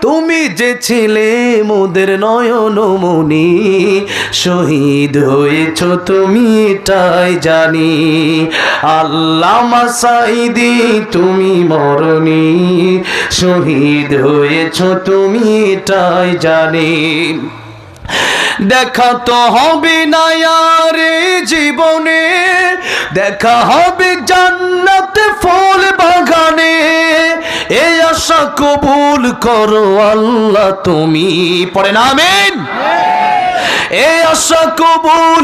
তুমি যে ছিলে মোদের নয়নমণি, শহীদ হয়েছ তুমি এটাই জানি। আল্লাহ মাসাইদি, তুমি মরণি, শহীদ হয়েছ তুমি এটাই জানি। দেখা তো হবে না আর জীবনে, দেখা হবে জান্নাতে আশা কবুল করো আল্লাহ তুমি। পড়ে নামেন এই আশা কবুল